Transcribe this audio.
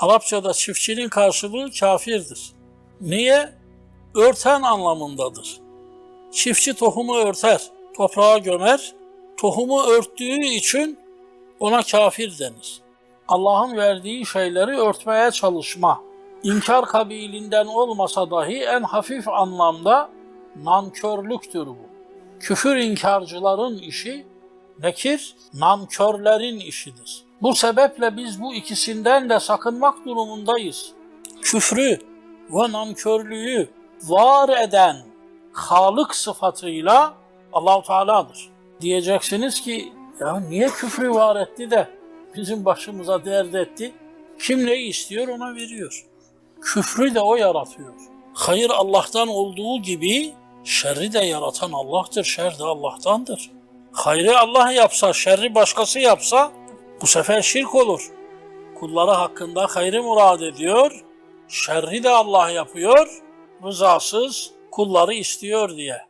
Arapçada çiftçinin karşılığı kafirdir. Niye? Örten anlamındadır. Çiftçi tohumu örter, toprağa gömer. Tohumu örttüğü için ona kafir denir. Allah'ın verdiği şeyleri örtmeye çalışma. İnkar kabilinden olmasa dahi en hafif anlamda nankörlüktür bu. Küfür inkarcıların işi, nekir nankörlerin işidir. Bu sebeple biz bu ikisinden de sakınmak durumundayız. Küfrü ve nankörlüğü var eden Halık sıfatıyla Allahu Teala'dır. Diyeceksiniz ki ya niye küfrü var etti de bizim başımıza dert etti? Kim neyi istiyor ona veriyor. Küfrü de o yaratıyor. Hayır Allah'tan olduğu gibi şerri de yaratan Allah'tır. Şer de Allah'tandır. Hayrı Allah yapsa, şerri başkası yapsa bu sefer şirk olur. Kulları hakkında hayrı murad ediyor, şerri de Allah yapıyor, rızasız kulları istiyor diye.